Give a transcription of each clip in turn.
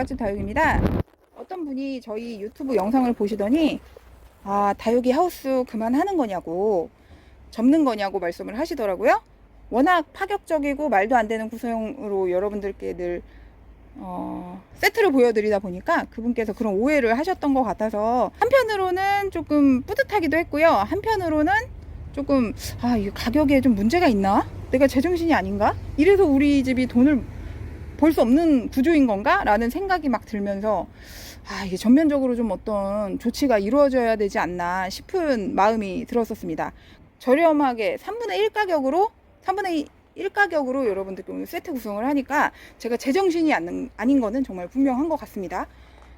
자가집 다육입니다. 어떤 분이 저희 유튜브 영상을 보시더니 아 다육이 하우스 그만하는 거냐고 접는 거냐고 말씀을 하시더라고요. 워낙 파격적이고 말도 안 되는 구성으로 여러분들께 늘 어, 세트를 보여드리다 보니까 그분께서 그런 오해를 하셨던 것 같아서 한편으로는 조금 뿌듯하기도 했고요. 한편으로는 조금 아 이 가격에 좀 문제가 있나? 내가 제정신이 아닌가? 이래서 우리 집이 돈을 벌수 없는 구조인 건가? 라는 생각이 막 들면서 아 이게 전면적으로 좀 어떤 조치가 이루어져야 되지 않나 싶은 마음이 들었었습니다. 저렴하게 3분의 1 가격으로 3분의 1 가격으로 여러분들께 오늘 세트 구성을 하니까 제가 제정신이 아닌, 아닌 거는 정말 분명한 것 같습니다.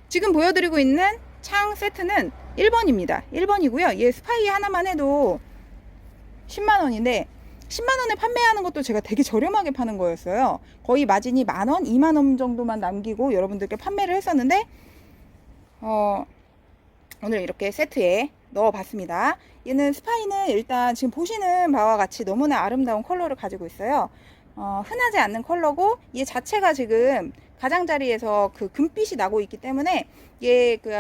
지금 보여드리고 있는 창 세트는 1번입니다. 1번이고요. 얘 스파이 하나만 해도 10만 원인데 10만 원에 판매하는 것도 제가 되게 저렴하게 파는 거였어요. 거의 마진이 만 원, 2만 원 정도만 남기고 여러분들께 판매를 했었는데 어, 오늘 이렇게 세트에 넣어봤습니다. 얘는 스파이는 일단 지금 보시는 바와 같이 너무나 아름다운 컬러를 가지고 있어요. 어, 흔하지 않는 컬러고 얘 자체가 지금 가장자리에서 그 금빛이 나고 있기 때문에 얘 그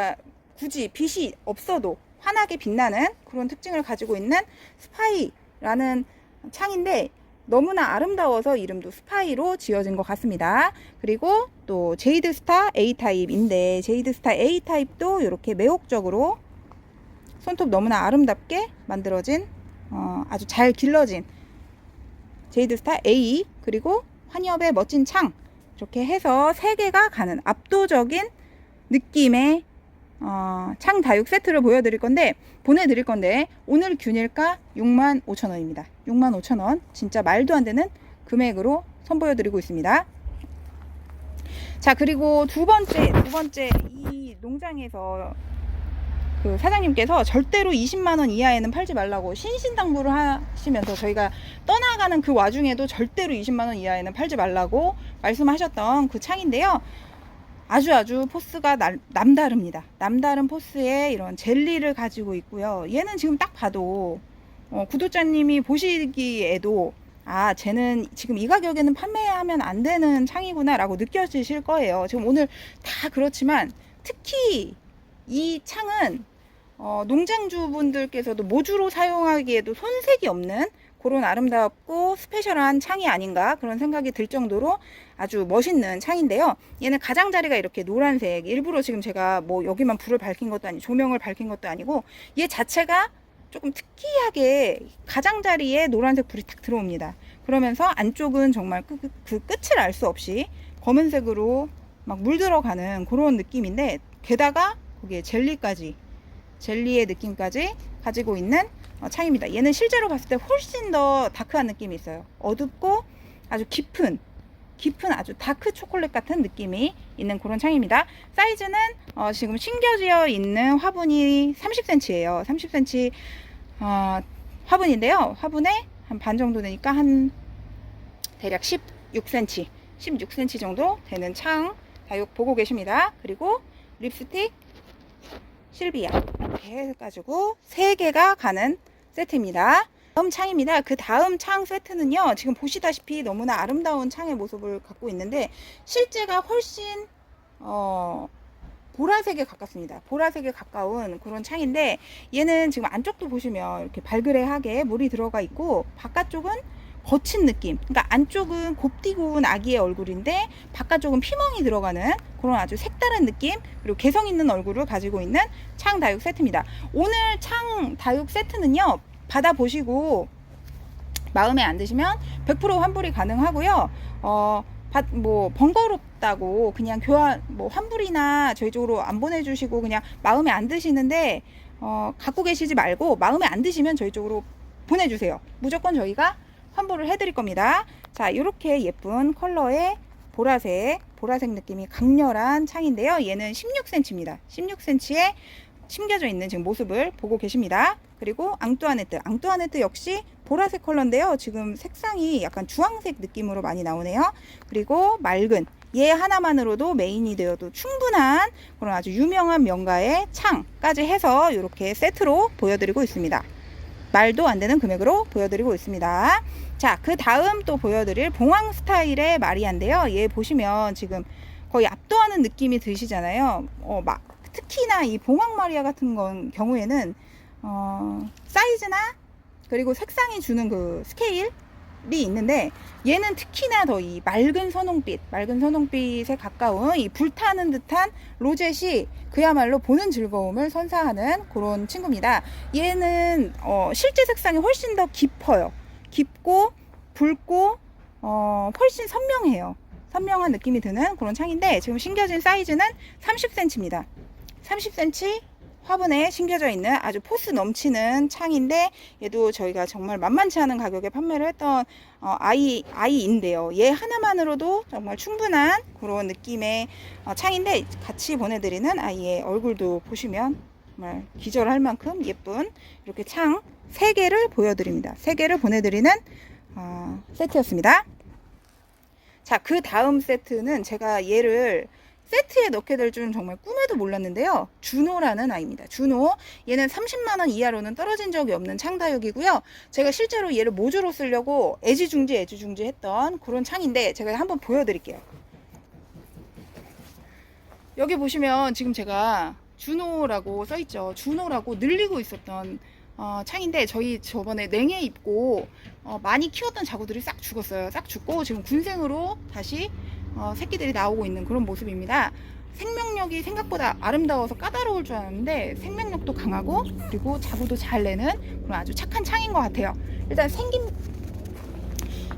굳이 빛이 없어도 환하게 빛나는 그런 특징을 가지고 있는 스파이라는 창인데 너무나 아름다워서 이름도 스파이로 지어진 것 같습니다. 그리고 또 제이드 스타 A 타입인데 제이드 스타 A 타입도 이렇게 매혹적으로 손톱 너무나 아름답게 만들어진 어, 아주 잘 길러진 제이드 스타 A 그리고 환엽의 멋진 창 이렇게 해서 세 개가 가는 압도적인 느낌의 어, 창 다육 세트를 보여드릴 건데 보내드릴 건데 오늘 균일가 6만 5천 원입니다. 6만 5천 원 진짜 말도 안 되는 금액으로 선보여드리고 있습니다. 자 그리고 두 번째 두 번째 이 농장에서 그 사장님께서 절대로 20만 원 이하에는 팔지 말라고 신신당부를 하시면서 저희가 떠나가는 그 와중에도 절대로 20만 원 이하에는 팔지 말라고 말씀하셨던 그 창인데요. 아주 아주 포스가 날- 남다릅니다. 남다른 포스에 이런 젤리를 가지고 있고요. 얘는 지금 딱 봐도 어, 구독자님이 보시기에도 아, 쟤는 지금 이 가격에는 판매하면 안 되는 창이구나라고 느껴지실 거예요. 지금 오늘 다 그렇지만 특히 이 창은 어, 농장주분들께서도 모주로 사용하기에도 손색이 없는 그런 아름답고 스페셜한 창이 아닌가 그런 생각이 들 정도로 아주 멋있는 창인데요. 얘는 가장자리가 이렇게 노란색 일부러 지금 제가 뭐 여기만 불을 밝힌 것도 아니고 조명을 밝힌 것도 아니고 얘 자체가 조금 특이하게 가장자리에 노란색 불이 탁 들어옵니다. 그러면서 안쪽은 정말 그, 그, 그 끝을 알 수 없이 검은색으로 막 물들어가는 그런 느낌인데 게다가 거기에 젤리까지 젤리의 느낌까지 가지고 있는 어, 창입니다. 얘는 실제로 봤을 때 훨씬 더 다크한 느낌이 있어요. 어둡고 아주 깊은 깊은 아주 다크 초콜릿 같은 느낌이 있는 그런 창입니다. 사이즈는 어, 지금 신겨져 있는 화분이 30cm예요. 30cm 어, 화분인데요. 화분에 한 반 정도 되니까 한 대략 16cm, 16cm 정도 되는 창 다육 보고 계십니다. 그리고 립스틱 실비아 이렇게 해가지고 세 개가 가는 세트입니다. 다음 창입니다. 그 다음 창 세트는요. 지금 보시다시피 너무나 아름다운 창의 모습을 갖고 있는데 실제가 훨씬 어, 보라색에 가깝습니다. 보라색에 가까운 그런 창인데 얘는 지금 안쪽도 보시면 이렇게 발그레하게 물이 들어가 있고 바깥쪽은 거친 느낌. 그러니까 안쪽은 곱디고운 아기의 얼굴인데 바깥쪽은 피멍이 들어가는 그런 아주 색다른 느낌 그리고 개성 있는 얼굴을 가지고 있는 창 다육 세트입니다. 오늘 창 다육 세트는요. 받아 보시고 마음에 안 드시면 100% 환불이 가능하고요. 어, 받, 뭐 번거롭다고 그냥 교환 뭐 환불이나 저희 쪽으로 안 보내주시고 그냥 마음에 안 드시는데 어, 갖고 계시지 말고 마음에 안 드시면 저희 쪽으로 보내주세요. 무조건 저희가 환불을 해드릴 겁니다. 자, 이렇게 예쁜 컬러의 보라색, 보라색 느낌이 강렬한 창인데요. 얘는 16cm입니다. 16cm에 심겨져 있는 지금 모습을 보고 계십니다. 그리고 앙뚜아네트, 앙뚜아네트 역시 보라색 컬러인데요. 지금 색상이 약간 주황색 느낌으로 많이 나오네요. 그리고 맑은 얘 하나만으로도 메인이 되어도 충분한 그런 아주 유명한 명가의 창까지 해서 이렇게 세트로 보여드리고 있습니다. 말도 안 되는 금액으로 보여드리고 있습니다. 자, 그 다음 또 보여드릴 봉황 스타일의 마리아인데요. 얘 보시면 지금 거의 압도하는 느낌이 드시잖아요. 어, 막 특히나 이 봉황 마리아 같은 건 경우에는 어, 사이즈나 그리고 색상이 주는 그 스케일이 있는데 얘는 특히나 더 이 맑은 선홍빛, 맑은 선홍빛에 가까운 이 불타는 듯한 로젯이 그야말로 보는 즐거움을 선사하는 그런 친구입니다. 얘는 어, 실제 색상이 훨씬 더 깊어요. 깊고 붉고 어, 훨씬 선명해요. 선명한 느낌이 드는 그런 창인데 지금 신겨진 사이즈는 30cm입니다. 30cm 화분에 심겨져 있는 아주 포스 넘치는 창인데 얘도 저희가 정말 만만치 않은 가격에 판매를 했던 어, 아이 아이인데요. 얘 하나만으로도 정말 충분한 그런 느낌의 어, 창인데 같이 보내드리는 아이의 얼굴도 보시면 정말 기절할 만큼 예쁜 이렇게 창 3개를 보여드립니다. 3개를 보내드리는 어, 세트였습니다. 자, 그 다음 세트는 제가 얘를 세트에 넣게 될 줄은 정말 꿈에도 몰랐는데요. 준호라는 아이입니다. 준호. 얘는 30만 원 이하로는 떨어진 적이 없는 창다육이고요. 제가 실제로 얘를 모주로 쓰려고 애지중지 애지중지 했던 그런 창인데 제가 한번 보여드릴게요. 여기 보시면 지금 제가 준호라고 써있죠. 준호라고 늘리고 있었던 어, 창인데 저희 저번에 냉해 입고 어, 많이 키웠던 자구들이 싹 죽었어요. 싹 죽고 지금 군생으로 다시 어, 새끼들이 나오고 있는 그런 모습입니다. 생명력이 생각보다 아름다워서 까다로울 줄 알았는데 생명력도 강하고 그리고 자구도 잘 내는 그런 아주 착한 창인 것 같아요. 일단 생김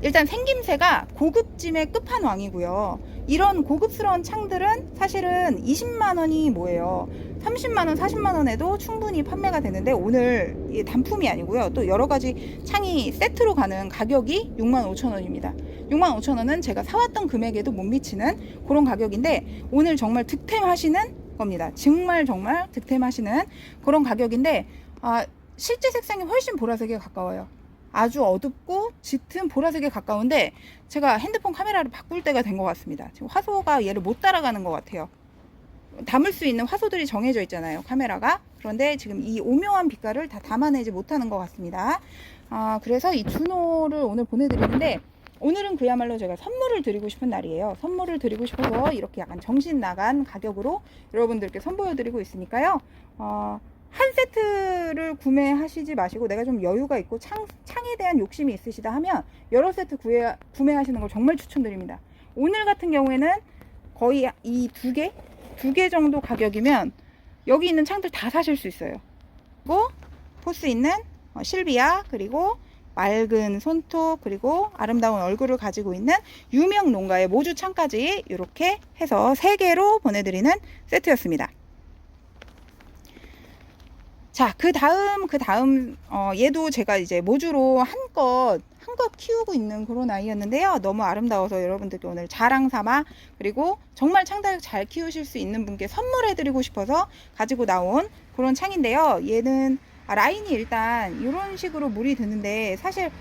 일단 생김새가 고급짐의 끝판왕이고요. 이런 고급스러운 창들은 사실은 20만 원이 뭐예요? 30만 원, 40만 원에도 충분히 판매가 되는데 오늘 이 단품이 아니고요. 또 여러 가지 창이 세트로 가는 가격이 6만 5천 원입니다. 6만 5천 원은 제가 사왔던 금액에도 못 미치는 그런 가격인데 오늘 정말 득템하시는 겁니다. 정말 정말 득템하시는 그런 가격인데 아, 실제 색상이 훨씬 보라색에 가까워요. 아주 어둡고 짙은 보라색에 가까운데 제가 핸드폰 카메라를 바꿀 때가 된 것 같습니다. 지금 화소가 얘를 못 따라가는 것 같아요. 담을 수 있는 화소들이 정해져 있잖아요. 카메라가. 그런데 지금 이 오묘한 빛깔을 다 담아내지 못하는 것 같습니다. 아, 그래서 이 준호를 오늘 보내드리는데 오늘은 그야말로 제가 선물을 드리고 싶은 날이에요. 선물을 드리고 싶어서 이렇게 약간 정신 나간 가격으로 여러분들께 선보여드리고 있으니까요. 어, 한 세트를 구매하시지 마시고 내가 좀 여유가 있고 창, 창에 대한 욕심이 있으시다 하면 여러 세트 구해, 구매하시는 걸 정말 추천드립니다. 오늘 같은 경우에는 거의 이 두 개, 두 개 정도 가격이면 여기 있는 창들 다 사실 수 있어요. 그리고 포스 있는 어, 실비아 그리고 맑은 손톱 그리고 아름다운 얼굴을 가지고 있는 유명 농가의 모주 창까지 이렇게 해서 세 개로 보내드리는 세트였습니다. 자, 그 다음, 그 다음, 어, 얘도 제가 이제 모주로 한껏, 한껏 키우고 있는 그런 아이였는데요. 너무 아름다워서 여러분들께 오늘 자랑 삼아, 그리고 정말 창다육 잘 키우실 수 있는 분께 선물해드리고 싶어서 가지고 나온 그런 창인데요. 얘는, 아, 라인이 일단 이런 식으로 물이 드는데, 사실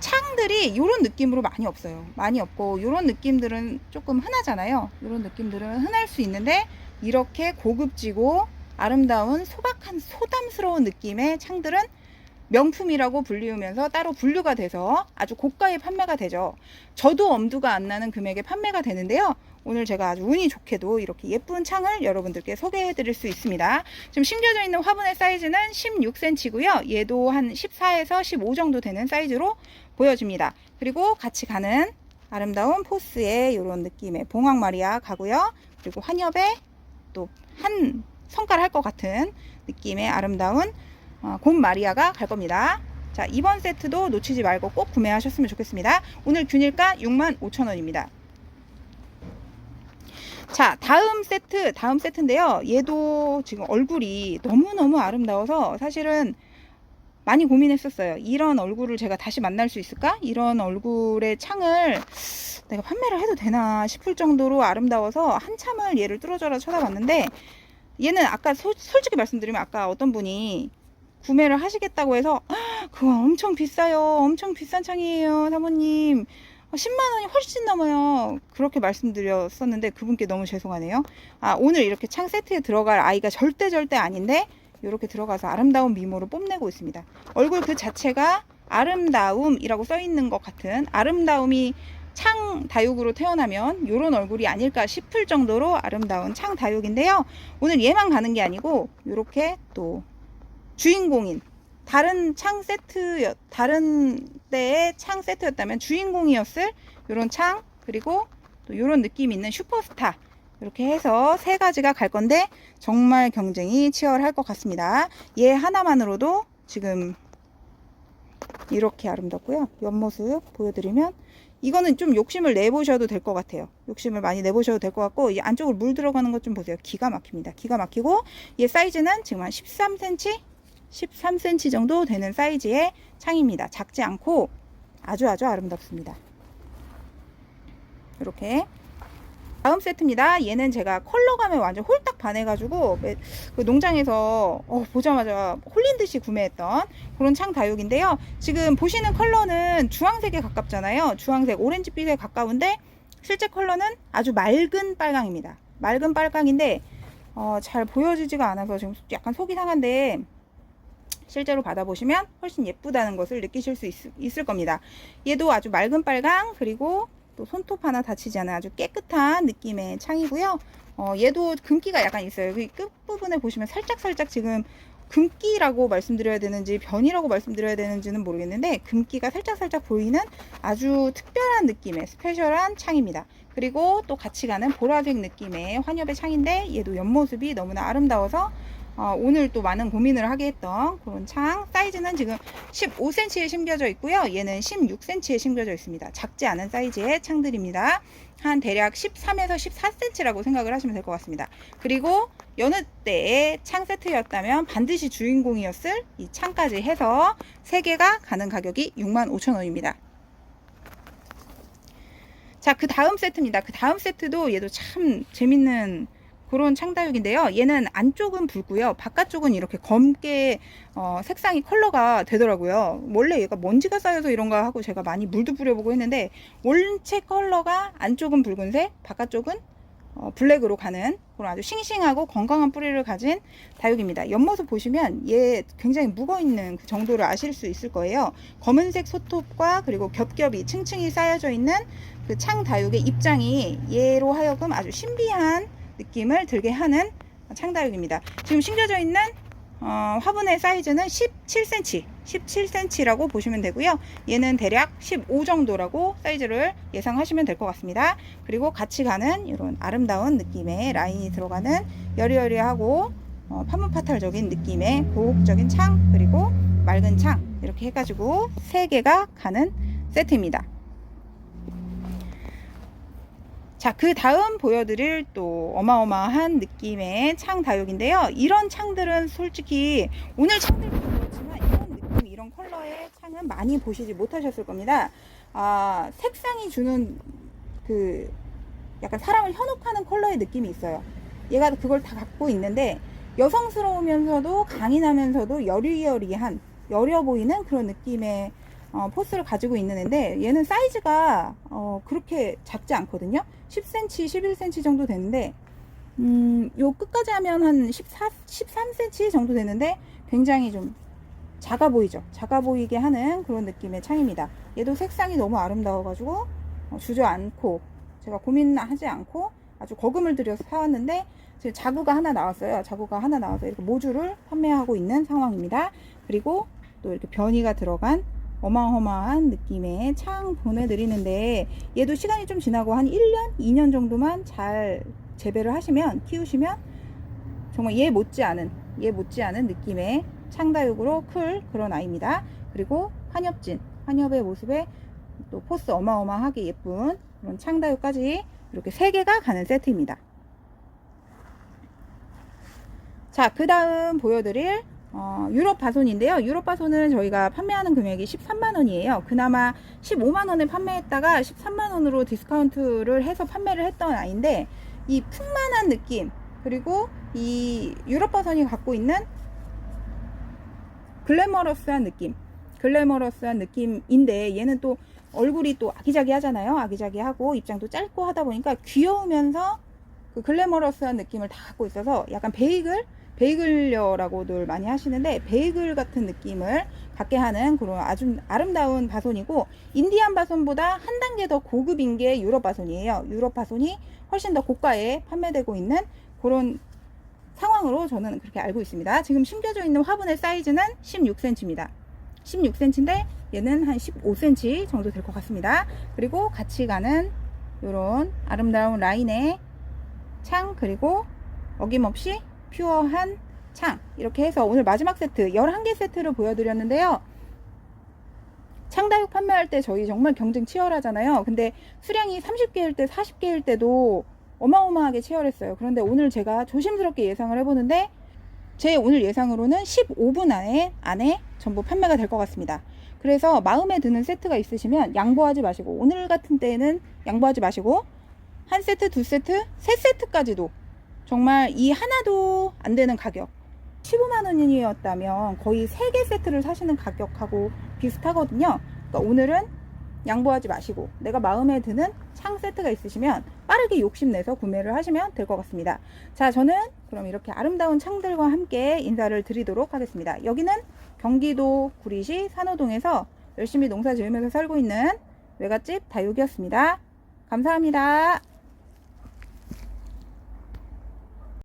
창들이 이런 느낌으로 많이 없어요. 많이 없고, 이런 느낌들은 조금 흔하잖아요. 이런 느낌들은 흔할 수 있는데, 이렇게 고급지고, 아름다운 소박한 소담스러운 느낌의 창들은 명품이라고 불리우면서 따로 분류가 돼서 아주 고가에 판매가 되죠. 저도 엄두가 안 나는 금액에 판매가 되는데요. 오늘 제가 아주 운이 좋게도 이렇게 예쁜 창을 여러분들께 소개해 드릴 수 있습니다. 지금 심겨져 있는 화분의 사이즈는 16cm고요. 얘도 한 14에서 15 정도 되는 사이즈로 보여집니다. 그리고 같이 가는 아름다운 포스의 이런 느낌의 봉황 마리아 가고요. 그리고 환엽에 또한 성과를 할 것 같은 느낌의 아름다운 어, 곰 마리아가 갈 겁니다. 자, 이번 세트도 놓치지 말고 꼭 구매하셨으면 좋겠습니다. 오늘 균일가 65,000원입니다. 자, 다음 세트, 다음 세트인데요. 얘도 지금 얼굴이 너무너무 아름다워서 사실은 많이 고민했었어요. 이런 얼굴을 제가 다시 만날 수 있을까? 이런 얼굴의 창을 내가 판매를 해도 되나 싶을 정도로 아름다워서 한참을 얘를 뚫어져라 쳐다봤는데 얘는 아까 소, 솔직히 말씀드리면 아까 어떤 분이 구매를 하시겠다고 해서 그거 엄청 비싸요. 엄청 비싼 창이에요. 사모님. 10만 원이 훨씬 넘어요. 그렇게 말씀드렸었는데 그분께 너무 죄송하네요. 아, 오늘 이렇게 창 세트에 들어갈 아이가 절대 절대 아닌데 이렇게 들어가서 아름다운 미모를 뽐내고 있습니다. 얼굴 그 자체가 아름다움이라고 써 있는 것 같은 아름다움이 창 다육으로 태어나면 이런 얼굴이 아닐까 싶을 정도로 아름다운 창 다육인데요. 오늘 얘만 가는 게 아니고 이렇게 또 주인공인 다른 창 세트 다른 때의 창 세트였다면 주인공이었을 이런 창 그리고 또 이런 느낌 있는 슈퍼스타 이렇게 해서 세 가지가 갈 건데 정말 경쟁이 치열할 것 같습니다. 얘 하나만으로도 지금 이렇게 아름답고요. 옆모습 보여드리면 이거는 좀 욕심을 내보셔도 될 것 같아요. 욕심을 많이 내보셔도 될 것 같고 이 안쪽으로 물 들어가는 것 좀 보세요. 기가 막힙니다. 기가 막히고 얘 사이즈는 지금 한 13cm, 13cm 정도 되는 사이즈의 창입니다. 작지 않고 아주 아주 아름답습니다. 이렇게 다음 세트입니다. 얘는 제가 컬러감에 완전 홀딱 반해가지고 매- 그 농장에서 어, 보자마자 홀린 듯이 구매했던 그런 창 다육인데요. 지금 보시는 컬러는 주황색에 가깝잖아요. 주황색, 오렌지빛에 가까운데 실제 컬러는 아주 맑은 빨강입니다. 맑은 빨강인데 어, 잘 보여지지가 않아서 지금 약간 속이 상한데 실제로 받아보시면 훨씬 예쁘다는 것을 느끼실 수 있, 을 겁니다. 얘도 아주 맑은 빨강 그리고 또 손톱 하나 다치지 않은 아주 깨끗한 느낌의 창이고요. 어, 얘도 금기가 약간 있어요. 여기 끝부분에 보시면 살짝살짝 지금 금기라고 말씀드려야 되는지 변이라고 말씀드려야 되는지는 모르겠는데 금기가 살짝살짝 보이는 아주 특별한 느낌의 스페셜한 창입니다. 그리고 또 같이 가는 보라색 느낌의 환엽의 창인데 얘도 옆모습이 너무나 아름다워서 어, 오늘 또 많은 고민을 하게 했던 그런 창 사이즈는 지금 15cm에 심겨져 있고요. 얘는 16cm에 심겨져 있습니다. 작지 않은 사이즈의 창들입니다. 한 대략 13에서 14cm라고 생각을 하시면 될 것 같습니다. 그리고 여느 때의 창 세트였다면 반드시 주인공이었을 이 창까지 해서 3개가 가는 가격이 65,000원입니다. 자, 그 다음 세트입니다. 그 다음 세트도 얘도 참 재밌는 그런 창다육인데요. 얘는 안쪽은 붉고요. 바깥쪽은 이렇게 검게 어, 색상이 컬러가 되더라고요. 원래 얘가 먼지가 쌓여서 이런가 하고 제가 많이 물도 뿌려보고 했는데 원체 컬러가 안쪽은 붉은색, 바깥쪽은 어, 블랙으로 가는 그런 아주 싱싱하고 건강한 뿌리를 가진 다육입니다. 옆모습 보시면 얘 굉장히 묵어 있는 그 정도를 아실 수 있을 거예요. 검은색 소톱과 그리고 겹겹이 층층이 쌓여져 있는 그 창 다육의 입장이 얘로 하여금 아주 신비한 느낌을 들게 하는 창다육입니다. 지금 심겨져 있는 어, 화분의 사이즈는 17cm, 17cm라고 보시면 되고요. 얘는 대략 15 정도라고 사이즈를 예상하시면 될 것 같습니다. 그리고 같이 가는 이런 아름다운 느낌의 라인이 들어가는 여리여리하고 어, 파문파탈적인 느낌의 고혹적인 창 그리고 맑은 창 이렇게 해가지고 세 개가 가는 세트입니다. 자, 그 다음 보여드릴 또 어마어마한 느낌의 창 다육인데요. 이런 창들은 솔직히 오늘 창들도 그렇지만 이런 느낌, 이런 컬러의 창은 많이 보시지 못하셨을 겁니다. 아, 색상이 주는 그 약간 사람을 현혹하는 컬러의 느낌이 있어요. 얘가 그걸 다 갖고 있는데 여성스러우면서도 강인하면서도 여리여리한 여려 보이는 그런 느낌의 어, 포스를 가지고 있는 애인데 얘는 사이즈가 어, 그렇게 작지 않거든요. 10cm, 11cm 정도 되는데 음, 요 끝까지 하면 한 14, 13cm 정도 되는데 굉장히 좀 작아 보이죠. 작아 보이게 하는 그런 느낌의 창입니다. 얘도 색상이 너무 아름다워가지고 어, 주저앉고 제가 고민하지 않고 아주 거금을 들여서 사왔는데 지금 자구가 하나 나왔어요. 자구가 하나 나와서 이렇게 모주를 판매하고 있는 상황입니다. 그리고 또 이렇게 변이가 들어간 어마어마한 느낌의 창 보내드리는데 얘도 시간이 좀 지나고 한 1년, 2년 정도만 잘 재배를 하시면 키우시면 정말 얘 못지않은 얘 못지않은 느낌의 창다육으로 클 그런 아이입니다. 그리고 환엽진 환엽의 모습에 또 포스 어마어마하게 예쁜 그런 창다육까지 이렇게 세 개가 가는 세트입니다. 자, 그 다음 보여드릴 어, 유럽 바손인데요. 유럽 바손은 저희가 판매하는 금액이 13만 원이에요. 그나마 15만 원에 판매했다가 13만 원으로 디스카운트를 해서 판매를 했던 아이인데, 이 풍만한 느낌, 그리고 이 유럽 바손이 갖고 있는 글래머러스한 느낌, 글래머러스한 느낌인데, 얘는 또 얼굴이 또 아기자기 하잖아요. 아기자기 하고, 입장도 짧고 하다 보니까 귀여우면서 그 글래머러스한 느낌을 다 갖고 있어서 약간 베이글 베이글려라고들 많이 하시는데 베이글 같은 느낌을 갖게 하는 그런 아주 아름다운 바손이고 인디안 바손보다 한 단계 더 고급인 게 유럽 바손이에요. 유럽 바손이 훨씬 더 고가에 판매되고 있는 그런 상황으로 저는 그렇게 알고 있습니다. 지금 심겨져 있는 화분의 사이즈는 16cm입니다. 16cm인데 얘는 한 15cm 정도 될 것 같습니다. 그리고 같이 가는 이런 아름다운 라인의 창 그리고 어김없이 퓨어한 창 이렇게 해서 오늘 마지막 세트 11개 세트를 보여드렸는데요. 창다육 판매할 때 저희 정말 경쟁 치열하잖아요. 근데 수량이 30개일 때 40개일 때도 어마어마하게 치열했어요. 그런데 오늘 제가 조심스럽게 예상을 해보는데 제 오늘 예상으로는 15분 안에 안에 전부 판매가 될 것 같습니다. 그래서 마음에 드는 세트가 있으시면 양보하지 마시고 오늘 같은 때에는 양보하지 마시고 한 세트, 두 세트, 세 세트까지도 정말 이 하나도 안 되는 가격 15만 원이었다면 거의 3개 세트를 사시는 가격하고 비슷하거든요. 그러니까 오늘은 양보하지 마시고 내가 마음에 드는 창 세트가 있으시면 빠르게 욕심내서 구매를 하시면 될 것 같습니다. 자, 저는 그럼 이렇게 아름다운 창들과 함께 인사를 드리도록 하겠습니다. 여기는 경기도 구리시 산호동에서 열심히 농사 지으면서 살고 있는 외갓집 다육이었습니다. 감사합니다.